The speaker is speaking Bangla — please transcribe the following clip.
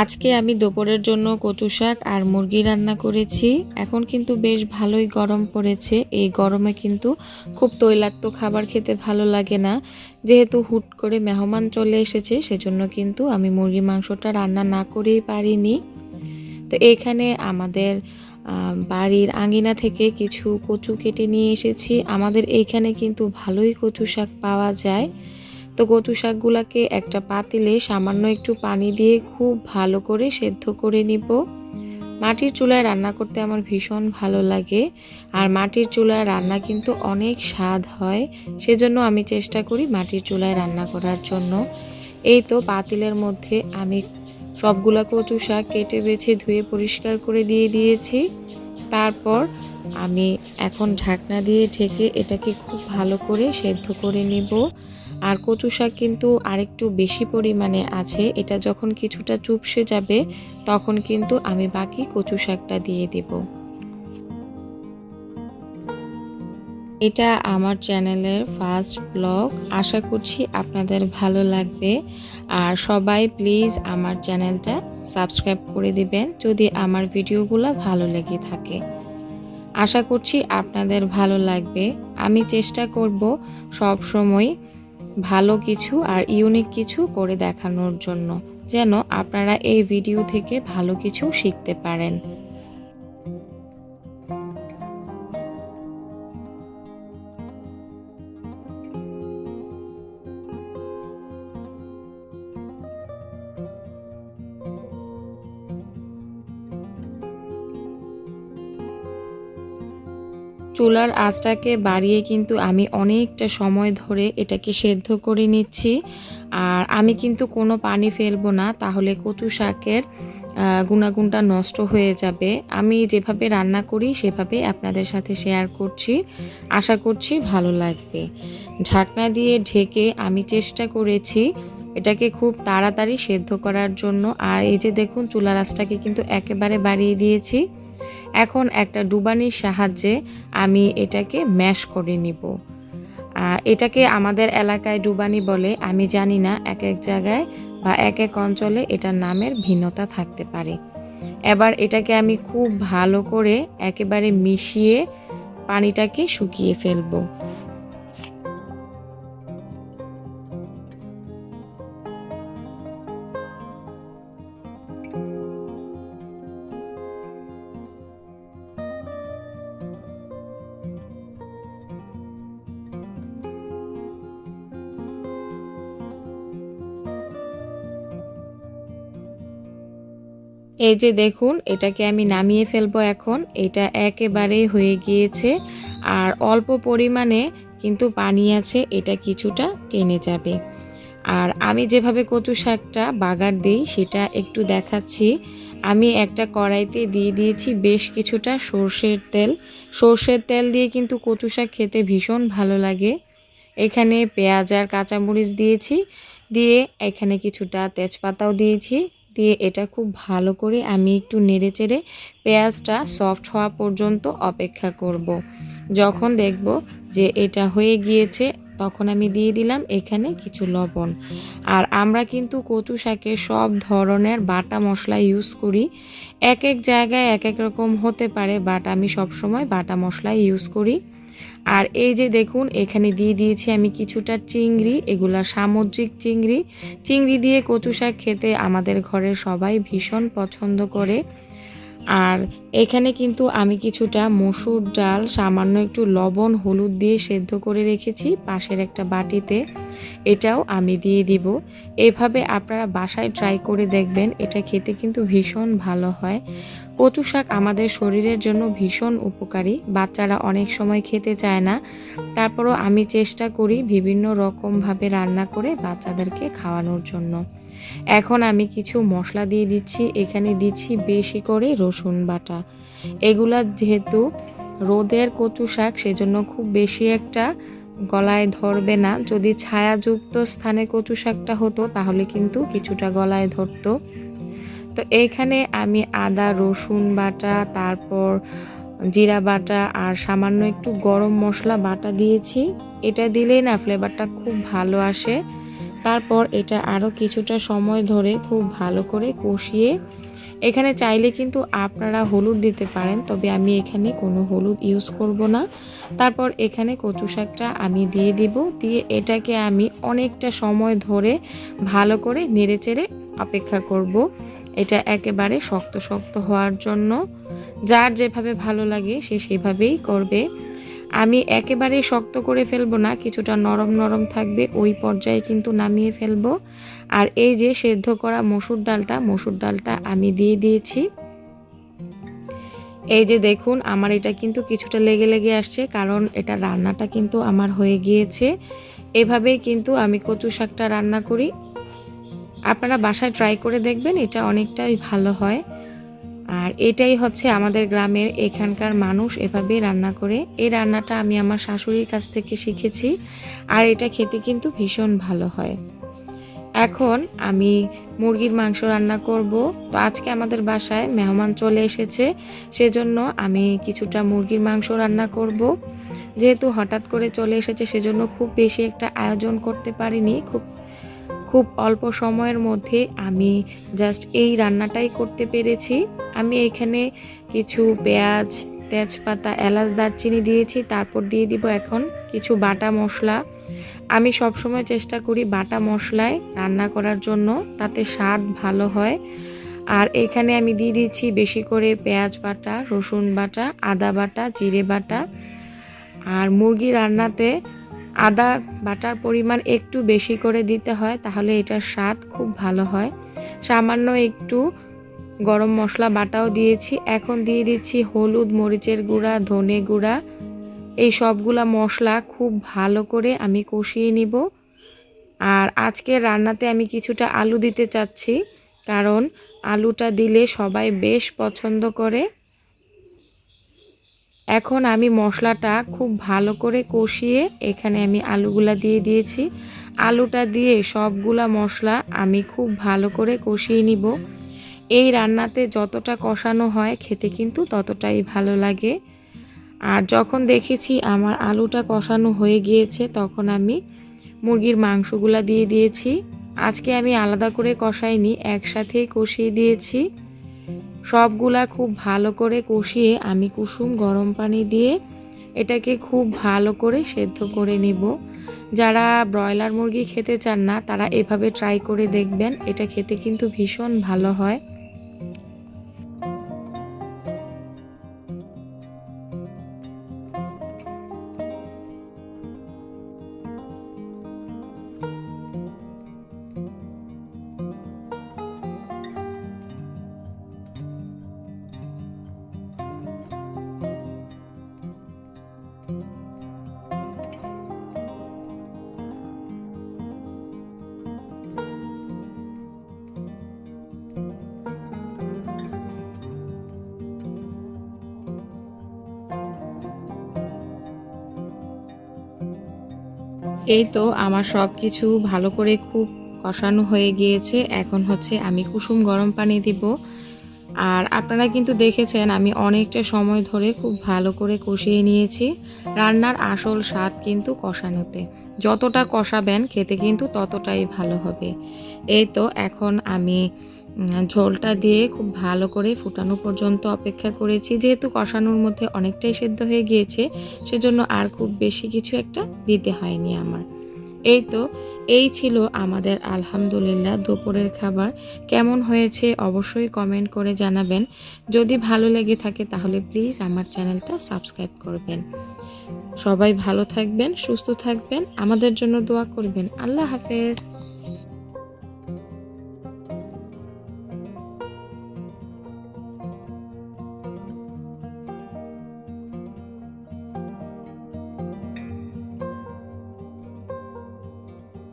আজকে আমি দুপুরের জন্য কচু শাক আর মুরগি রান্না করেছি। এখন কিন্তু বেশ ভালোই গরম পড়েছে। এই গরমে কিন্তু খুব তৈলাক্ত খাবার খেতে ভালো লাগে না। যেহেতু হুট করে মেহমান চলে এসেছে, সেজন্য কিন্তু আমি মুরগি মাংসটা রান্না না করেই পারিনি। তো এখানে আমাদের বাড়ির আঙ্গিনা থেকে কিছু কচু কেটে নিয়ে এসেছি। আমাদের এইখানে কিন্তু ভালোই কচু শাক পাওয়া যায়। তো কচু শাকগুলাকে একটা পাতিলে সামান্য একটু পানি দিয়ে খুব ভালো করে সেদ্ধ করে নিব। মাটির চুলায় রান্না করতে আমার ভীষণ ভালো লাগে আর মাটির চুলায় রান্না কিন্তু অনেক স্বাদ হয়, সেজন্য আমি চেষ্টা করি মাটির চুলায় রান্না করার জন্য। এই তো পাতিলের মধ্যে আমি সবগুলা কচু শাক কেটে বেছে ধুয়ে পরিষ্কার করে দিয়ে দিয়েছি। তারপর আমি এখন ঢাকনা দিয়ে ঢেকে এটাকে খুব ভালো করে সেদ্ধ করে নিব। আর কচু শাক কিন্তু আরেকটু বেশি পরিমাণে আছে। এটা যখন কিছুটা চুপসে যাবে, তখন কিন্তু আমি বাকি কচু শাকটা দিয়ে দেব। এটা আমার চ্যানেলের ফার্স্ট ব্লগ। আশা করছি আপনাদের ভালো লাগবে। আর সবাই প্লিজ আমার চ্যানেলটা সাবস্ক্রাইব করে দিবেন, যদি আমার ভিডিওগুলো ভালো লেগে থাকে। আশা করছি আপনাদের ভালো লাগবে। আমি চেষ্টা করব সব সময় ভালো কিছু আর ইউনিক কিছু করে দেখানোর জন্য, যেন আপনারা এই ভিডিও থেকে ভালো কিছু শিখতে পারেন। চুলার আঁচটাকে বাড়িয়ে কিন্তু আমি অনেকটা সময় ধরে এটাকে সেদ্ধ করে নিচ্ছি। আর আমি কিন্তু কোনো পানি ফেলব না, তাহলে কচু শাকের গুণাগুণটা নষ্ট হয়ে যাবে। আমি যেভাবে রান্না করি, সেভাবে আপনাদের সাথে শেয়ার করছি। আশা করছি ভালো লাগবে। ঢাকনা দিয়ে ঢেকে আমি চেষ্টা করেছি এটাকে খুব তাড়াতাড়ি সেদ্ধ করার জন্য। আর এই যে দেখুন, চুলার আঁচটাকে কিন্তু একেবারে বাড়িয়ে দিয়েছি। এখন একটা ডুবানির সাহায্যে আমি এটাকে ম্যাশ করে নিব। এটাকে আমাদের এলাকায় ডুবানি বলে, আমি জানি না এক এক জায়গায় বা এক এক অঞ্চলে এটার নামের ভিন্নতা থাকতে পারে। এবার এটাকে আমি খুব ভালো করে একেবারে মিশিয়ে পানিটাকে শুকিয়ে ফেলব। এই যে দেখুন, এটাকে আমি নামিয়ে ফেলব এখন। এটা একেবারে হয়ে গিয়েছে। আর অল্প পরিমাণে কিন্তু পানি আছে, এটা কিছুটা টেনে যাবে। আর আমি যেভাবে কচু শাকটা বাগার দিই, সেটা একটু দেখাচ্ছি। আমি একটা কড়াইতে দিয়ে দিয়েছি বেশ কিছুটা সর্ষের তেল। সর্ষের তেল দিয়ে কিন্তু কচু শাক খেতে ভীষণ ভালো লাগে। এখানে পেঁয়াজ আর কাঁচামরিচ দিয়েছি। দিয়ে এখানে কিছুটা তেজপাতাও দিয়েছি। দিয়ে এটা খুব ভালো করে আমি একটু নেড়ে চেড়ে পেঁয়াজটা সফট হওয়া পর্যন্ত অপেক্ষা করব। যখন দেখব যে এটা হয়ে গিয়েছে, তখন আমি দিয়ে দিলাম এখানে কিছু লবণ। আর আমরা কিন্তু কচু শাকে সব ধরনের বাটা মশলা ইউজ করি। এক এক জায়গায় এক এক রকম হতে পারে বাট আমি সব সময় বাটা মশলা ইউজ করি। আর এই যে দেখুন, এখানে দিয়ে দিয়েছি আমি কিছুটা চিংড়ি, এগুলা সামুদ্রিক চিংড়ি। চিংড়ি দিয়ে কচু শাক খেতে আমাদের ঘরের সবাই ভীষণ পছন্দ করে। আর এখানে কিন্তু আমি কিছুটা মসুর ডাল, সামান্য একটু লবণ, হলুদ দিয়ে সেদ্ধ করে রেখেছি পাশের একটা বাটিতে। এটাও আমি দিয়ে দিব। এভাবে আপনারা বাসায় ট্রাই করে দেখবেন, এটা খেতে কিন্তু ভীষণ ভালো হয়। কচু শাক আমাদের শরীরের জন্য ভীষণ উপকারী, বাচ্চারা অনেক সময় খেতে চায় না। তারপরও আমি চেষ্টা করি বিভিন্ন রকমভাবে রান্না করে বাচ্চাদেরকে খাওয়ানোর জন্য। এখন আমি কিছু মশলা দিয়ে দিচ্ছি, এখানে দিচ্ছি বেশি করে রসুন বাটা। এগুলা যেহেতু রোদের কচু শাক, সেজন্য খুব বেশি একটা গলায় ধরবে না। যদি ছায়াযুক্ত স্থানে কচু শাকটা হতো, তাহলে কিন্তু কিছুটা গলায় ধরতো। তো এইখানে আমি আদা, রসুন বাটা, তারপর জিরা বাটা আর সামান্য একটু গরম মশলা বাটা দিয়েছি। এটা দিলেই না ফ্লেভারটা খুব ভালো আসে। তারপর এটা আরও কিছুটা সময় ধরে খুব ভালো করে কষিয়ে এখানে চাইলে কিন্তু আপনারা হলুদ দিতে পারেন, তবে আমি এখানে কোনো হলুদ ইউজ করব না। তারপর এখানে কচু শাকটা আমি দিয়ে দিব, দিয়ে এটাকে আমি অনেকটা সময় ধরে ভালো করে নেড়েচেড়ে অপেক্ষা করব। এটা একেবারে শক্ত শক্ত হওয়ার জন্য। যার যেভাবে ভালো লাগে সে সেভাবেই করবে। আমি একেবারে শক্ত করে ফেলব না, কিছুটা নরম নরম থাকবে, ওই পর্যায়ে কিন্তু নামিয়ে ফেলব। আর এই যে সেদ্ধ করা মসুর ডালটা মসুর ডালটা আমি দিয়ে দিয়েছি। এই যে দেখুন, আমার এটা কিন্তু কিছুটা লেগে লেগে আসছে, কারণ এটা রান্নাটা কিন্তু আমার হয়ে গিয়েছে। এভাবেই কিন্তু আমি কচু শাকটা রান্না করি। আপনারা বাসায় ট্রাই করে দেখবেন, এটা অনেকটাই ভালো হয়। আর এটাই হচ্ছে আমাদের গ্রামের এখানকার মানুষ এভাবে রান্না করে। এই রান্নাটা আমি আমার শাশুড়ির কাছ থেকে শিখেছি আর এটা খেতে কিন্তু ভীষণ ভালো হয়। এখন আমি মুরগির মাংস রান্না করব। তো আজকে আমাদের বাসায় মেহমান চলে এসেছে। সেজন্য আমি কিছুটা মুরগির মাংস রান্না করব। যেহেতু হঠাৎ করে চলে এসেছে, সেজন্য খুব বেশি একটা আয়োজন করতে পারিনি। খুব খুব অল্প সময়ের মধ্যে আমি জাস্ট এই রান্নাটাই করতে পেরেছি। আমি এখানে কিছু পেঁয়াজ, তেজপাতা, এলাচ, দারচিনি দিয়েছি, তারপর দিয়ে দিব এখন কিছু বাটা মশলা। আমি সবসময় চেষ্টা করি বাটা মশলায় রান্না করার জন্য, তাতে স্বাদ ভালো হয়। আর এখানে আমি দিয়ে দিচ্ছি বেশি করে পেঁয়াজ বাটা, রসুন বাটা, আদা বাটা, জিরে বাটা। আর মুরগি রান্নাতে আদা বাটার পরিমাণ একটু বেশি করে দিতে হয়, তাহলে এটার স্বাদ খুব ভালো হয়। সামান্য একটু গরম মশলা বাটাও দিয়েছি। এখন দিয়ে দিচ্ছি হলুদ মরিচের গুঁড়া, ধনে গুঁড়া। এই সবগুলা মশলা খুব ভালো করে আমি কষিয়ে নিব। আর আজকের রান্নাতে আমি কিছুটা আলু দিতে চাচ্ছি, কারণ আলুটা দিলে সবাই বেশ পছন্দ করে। এখন আমি মশলাটা খুব ভালো করে কষিয়ে এখানে আমি আলুগুলা দিয়ে দিয়েছি। আলুটা দিয়ে সবগুলা মশলা আমি খুব ভালো করে কষিয়ে নিব। এই রান্নাতে যতটা কষানো হয় খেতে কিন্তু ততটাই ভালো লাগে। আর যখন দেখেছি আমার আলুটা কষানো হয়ে গিয়েছে, তখন আমি মুরগির মাংসগুলা দিয়ে দিয়েছি। আজকে আমি আলাদা করে কষাইনি, একসাথেই কষিয়ে দিয়েছি। সবগুলা খুব ভালো করে কষিয়ে আমি কুসুম গরম পানি দিয়ে এটাকে খুব ভালো করে সেদ্ধ করে নেব। যারা ব্রয়লার মুরগি খেতে চান না, তারা এভাবে ট্রাই করে দেখবেন, এটা খেতে কিন্তু ভীষণ ভালো হয়। এই তো আমার সব কিছু ভালো করে খুব কষানো হয়ে গিয়েছে। এখন হচ্ছে আমি কুসুম গরম পানি দিব। আর আপনারা কিন্তু দেখেছেন আমি অনেকটা সময় ধরে খুব ভালো করে কষিয়ে নিয়েছি। রান্নার আসল স্বাদ কিন্তু কষানোতে। যতটা কষাবেন খেতে কিন্তু ততটাই ভালো হবে। এই তো এখন আমি ঝোলটা দিয়ে খুব ভালো করে ফুটানো পর্যন্ত অপেক্ষা করেছি। যেহেতু কষানোর মধ্যে অনেকটাই সেদ্ধ হয়ে গিয়েছে, সেজন্য আর খুব বেশি কিছু একটা দিতে হয়নি আমার। এই তো, এই ছিল আমাদের আলহামদুলিল্লাহ দুপুরের খাবার। কেমন হয়েছে অবশ্যই কমেন্ট করে জানাবেন। যদি ভালো লেগে থাকে তাহলে প্লিজ আমার চ্যানেলটা সাবস্ক্রাইব করবেন। সবাই ভালো থাকবেন, সুস্থ থাকবেন, আমাদের জন্য দোয়া করবেন। আল্লাহ হাফেজ।